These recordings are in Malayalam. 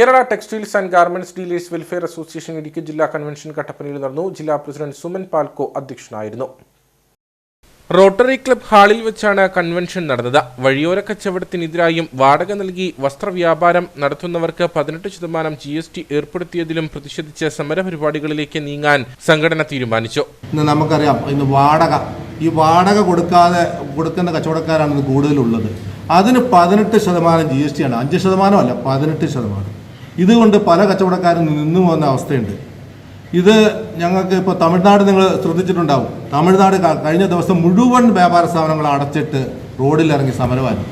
Kerala textiles and garments dealers welfare association Idukki ജില്ലാ കൺവെൻഷൻ കട്ടപ്പനയിൽ നടന്നു. ജില്ലാ പ്രസിഡന്റ് സുമൻ പാൽക്കോ അധ്യക്ഷനായിരുന്നു. റോട്ടറി ക്ലബ് ഹാളിൽ വെച്ചാണ് കൺവെൻഷൻ നടന്നത്. വഴിയോര കച്ചവടത്തിനെതിരായും വാടക നൽകി വസ്ത്രവ്യാപാരം നടത്തുന്നവർക്ക് പതിനെട്ട് ശതമാനം ജി എസ് ടി ഏർപ്പെടുത്തിയതിലും പ്രതിഷേധിച്ച് സമരപരിപാടികളിലേക്ക് നീങ്ങാൻ സംഘടന തീരുമാനിച്ചു. നമുക്കറിയാം ഇന്ന് വാടക ഈ വാടക കൊടുക്കാതെ കൊടുക്കുന്ന കച്ചവടക്കാരാണ് കൂടുതലുള്ളത്. അതിന് പതിനെട്ട് ശതമാനം ജി എസ് ടി ആണ്. അഞ്ച് ശതമാനമല്ല പതിനെട്ട് ശതമാനം. ഇതുകൊണ്ട് പല കച്ചവടക്കാരും നിന്നു പോകുന്ന അവസ്ഥയുണ്ട്. ഇത് ഞങ്ങൾക്ക് ഇപ്പോൾ തമിഴ്നാട് നിങ്ങൾ ശ്രദ്ധിച്ചിട്ടുണ്ടാവും. തമിഴ്നാട് കഴിഞ്ഞ ദിവസം മുഴുവൻ വ്യാപാര സ്ഥാപനങ്ങൾ അടച്ചിട്ട് റോഡിലിറങ്ങി സമരമായിരുന്നു.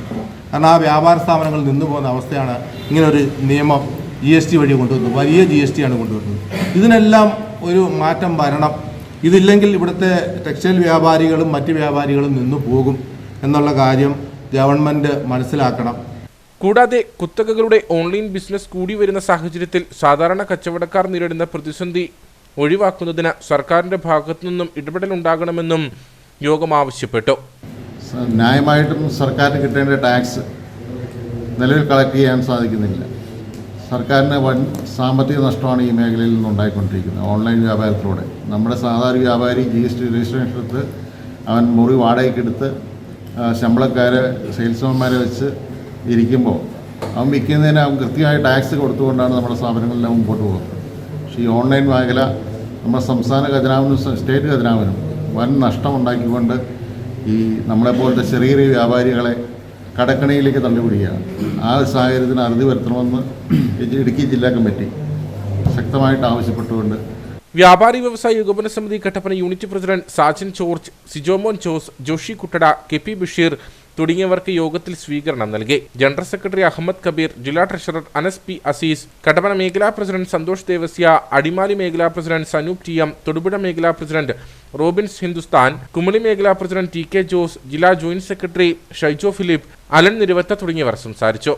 കാരണം ആ വ്യാപാര സ്ഥാപനങ്ങൾ നിന്നു പോകുന്ന അവസ്ഥയാണ് ഇങ്ങനൊരു നിയമം ജി എസ് ടി വഴി കൊണ്ടുവന്നത്. വലിയ ജി എസ് ടി ആണ് കൊണ്ടുവരുന്നത്. ഇതിനെല്ലാം ഒരു മാറ്റം വരണം. ഇതില്ലെങ്കിൽ ഇവിടുത്തെ ടെക്സ്റ്റൈൽ വ്യാപാരികളും മറ്റ് വ്യാപാരികളും നിന്നു പോകും എന്നുള്ള കാര്യം ഗവൺമെന്റ് മനസ്സിലാക്കണം. കൂടാതെ കുത്തകകളുടെ ഓൺലൈൻ ബിസിനസ് കൂടി വരുന്ന സാഹചര്യത്തിൽ സാധാരണ കച്ചവടക്കാർ നേരിടുന്ന പ്രതിസന്ധി ഒഴിവാക്കുന്നതിന് സർക്കാരിന്റെ ഭാഗത്തു നിന്നും ഇടപെടലുണ്ടാകണമെന്നും യോഗം ആവശ്യപ്പെട്ടു. ന്യായമായിട്ടും സർക്കാരിന് കിട്ടേണ്ട ടാക്സ് നിലവിൽ കളക്ട് ചെയ്യാൻ സാധിക്കുന്നില്ല. സർക്കാരിന് വൻ സാമ്പത്തിക നഷ്ടമാണ് ഈ മേഖലയിൽ നിന്നുണ്ടായിക്കൊണ്ടിരിക്കുന്നത് ഓൺലൈൻ വ്യാപാരത്തിലൂടെ. നമ്മുടെ സാധാരണ വ്യാപാരി ജി എസ് ടി രജിസ്ട്രേഷൻ എടുത്ത് അവൻ മുറി വാടകയ്ക്കെടുത്ത് ശമ്പളക്കാരെ സെയിൽസ്മാൻമാരെ വെച്ച് ഇരിക്കുമ്പോൾ അവൻ വിൽക്കുന്നതിന് അവൻ കൃത്യമായി ടാക്സ് കൊടുത്തുകൊണ്ടാണ് നമ്മുടെ സ്ഥാപനങ്ങളെല്ലാം മുമ്പോട്ട് പോകുന്നത്. പക്ഷേ ഈ ഓൺലൈൻ മേഖല നമ്മുടെ സംസ്ഥാന ഖജനാവിനും സ്റ്റേറ്റ് ഖജനാവിനും വൻ നഷ്ടം ഉണ്ടാക്കിക്കൊണ്ട് ഈ നമ്മളെപ്പോലത്തെ ചെറിയ ചെറിയ വ്യാപാരികളെ കടക്കണിയിലേക്ക് തള്ളിവിടുകയാണ്. ആ ഒരു സാഹചര്യത്തിന് അറുതി വരുത്തണമെന്ന് ഇടുക്കി ജില്ലാ കമ്മിറ്റി ശക്തമായിട്ട് ആവശ്യപ്പെട്ടുകൊണ്ട് വ്യാപാരി വ്യവസായ ഏകോപന സമിതി Kattappana unit president Sajan George Sijomon Jose Joshi Kuttada K P Basheer തുടങ്ങിയവർക്ക് യോഗത്തിൽ സ്വീകരണം നൽകി. ജനറൽ സെക്രട്ടറി അഹമ്മദ് കബീർ ജില്ലാ ട്രഷറർ അനസ് പി അസീസ് കട്ടപ്പന മേഖലാ പ്രസിഡന്റ് സന്തോഷ് ദേവസ്യ അടിമാലി മേഖലാ president Sanoop T M Thodupuzha മേഖലാ പ്രസിഡന്റ് റോബിൻസ് ഹിന്ദുസ്ഥാൻ കുമളി മേഖലാ പ്രസിഡന്റ് ടി കെ ജോസ് ജില്ലാ joint secretary Shaijo Philip Allen നിരുവത്ത തുടങ്ങിയവർ സംസാരിച്ചു.